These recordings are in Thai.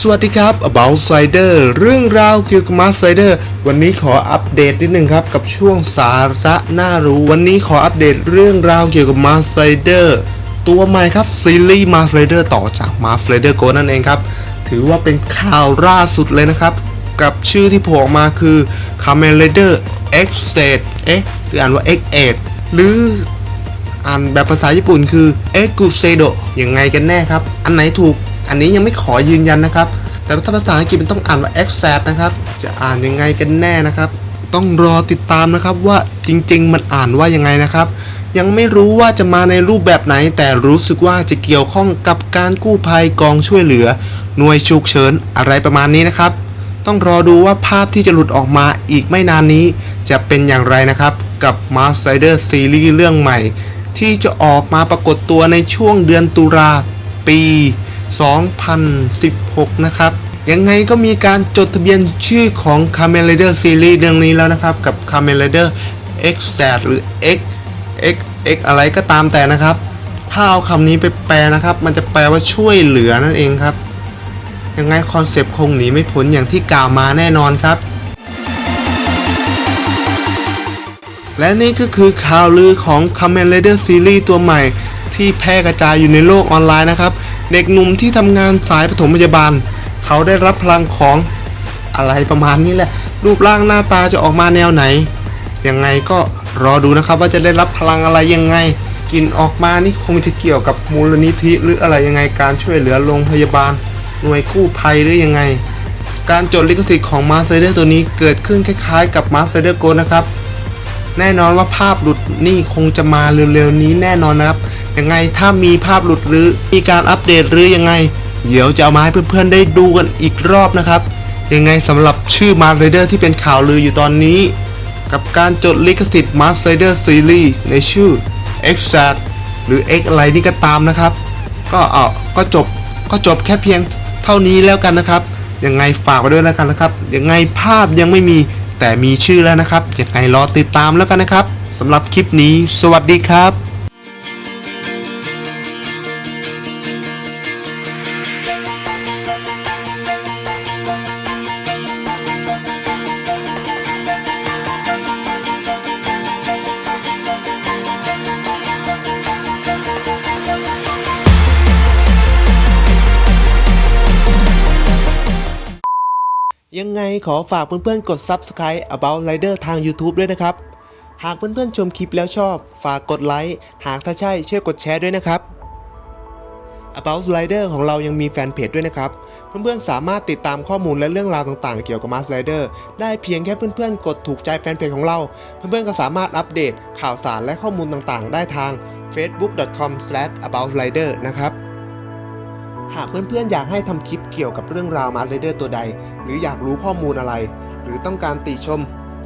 สวัสดีครับ About Slider เรื่องราวเกี่ยวกับ Mask Slider วันนี้ขออัปเดตนิดนึงครับกับช่วงสาระน่ารู้ วันนี้ขออัปเดตเรื่องราวเกี่ยวกับ Mask Slider ตัวใหม่ครับซีรีส์ Mask Slider ต่อจาก Mask Slider Go นั่นเองครับ ถือว่าเป็นข่าวล่าสุดเลยนะครับ กับชื่อที่โผล่ออกมาคือ Kamen Rider X เอ๊ะหรืออ่านว่า X8 หรืออ่านแบบภาษาญี่ปุ่นคือ e g u s e d o ยังไงกันแน่ครับ อันไหนถูก อันนี้ยังไม่ขอยืนยันนะครับ แต่ถ้าภาษาอังกฤษมันต้องอ่านว่า e x a t นะครับ จะอ่านยังไงกันแน่นะครับ ต้องรอติดตามนะครับว่าจริง ๆ มันอ่านว่ายังไงนะครับ ยังไม่รู้ว่าจะมาในรูปแบบไหน แต่รู้สึกว่าจะเกี่ยวข้องกับการกู้ภัยกองช่วยเหลือ หน่วยฉุกเฉินอะไรประมาณนี้นะครับ ต้องรอดูว่าภาพที่จะหลุดออกมาอีกไม่นานนี้ จะเป็นอย่างไรนะครับกับ m a s t Rider ซีรีส์เรื่องใหม่ ที่จะออกมาปรากฏตัวในช่วงเดือนตุลาปี 2016 นะครับ ยังไงก็มีการจดทะเบียนชื่อของ Kamen Rider ซีรีส์เรื่องนี้แล้วนะครับ กับ Kamen Rider X z หรือ X X X อะไรก็ตามแต่นะครับ ถ้าเอาคำนี้ไปแปลนะครับ มันจะแปลว่าช่วยเหลือนั่นเองครับ ยังไงคอนเซปต์คงหนีไม่พ้นอย่างที่กล่าวมาแน่นอนครับและนี่ก็คือข่าวลือของ Kamen Rider Series ตัวใหม่ ที่แพร่กระจายอยู่ในโลกออนไลน์นะครับ เด็กหนุ่มที่ทำงานสายปฐมพยาบาล เขาได้รับพลังของอะไรประมาณนี้แหละ รูปร่างหน้าตาจะออกมาแนวไหน ยังไงก็รอดูนะครับว่าจะได้รับพลังอะไรยังไง กินออกมานี่คงจะเกี่ยวกับมูลนิธิหรืออะไรยังไงการช่วยเหลือโรงพยาบาล หน่วยกู้ภัยหรือยังไง การจดลิขสิทธิ์ของมาสเตอร์ตัวนี้เกิดขึ้นคล้ายๆ กับมาสเตอร์โกนะครับ แน่นอนว่าภาพหลุดนี่คงจะมาเร็วๆนี้แน่นอนนะครับยังไงถ้ามีภาพหลุดหรือมีการอัปเดตหรือยังไง เดี๋ยวจะเอามาให้เพื่อนๆได้ดูกันอีกรอบนะครับ ยังไงสำหรับชื่อมาสเตอร์ที่เป็นข่าวลืออยู่ตอนนี้ กับการจดลิขสิทธิ์ Master Rider Series ในชื่อ X z หรือ X อะไรนี่ก็ตามนะครับ ก็เอาก็จบก็จบแค่เพียงเท่านี้แล้วกันนะครับยังไงฝากไว้ด้วยแล้วกันนะครับยังไงภาพยังไม่มี แต่มีชื่อแล้วนะครับยังไงรอติดตามแล้วกันนะครับสำหรับคลิปนี้ สวัสดีครับ ยังไงขอฝากเพื่อนๆกด Subscribe About Rider ทาง YouTube ด้วยนะครับ หากเพื่อนๆชมคลิปแล้วชอบ ฝากกดไลค์หากถ้าใช่ช่วยกดแชร์ด้วยนะครับ About Rider ของเรายังมีแฟนเพจด้วยนะครับ เพื่อนๆสามารถติดตามข้อมูลและเรื่องราวต่างๆ เกี่ยวกับ m a s Rider ได้เพียงแค่เพื่อนๆ กดถูกใจแฟนเพจของเรา เพื่อนๆก็สามารถอัปเดตข่าวสารและข้อมูลต่างๆ ได้ทาง facebook.com/aboutrider นะครับ หากเพื่อนๆ อยากให้ทำคลิปเกี่ยวกับเรื่องราวมาร์เรเดอร์ตัวใด หรืออยากรู้ข้อมูลอะไร หรือต้องการติชม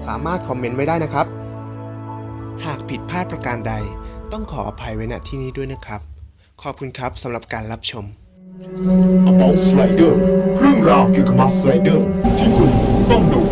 สามารถคอมเมนต์ไว้ได้นะครับ หากผิดพลาดประการใด ต้องขออภัยไว้ณที่นี้ด้วยนะครับ ขอบคุณครับสำหรับการรับชม About Slider เรื่องราวเกี่ยวกับมาสไลเดอร์ที่คุณต้องดู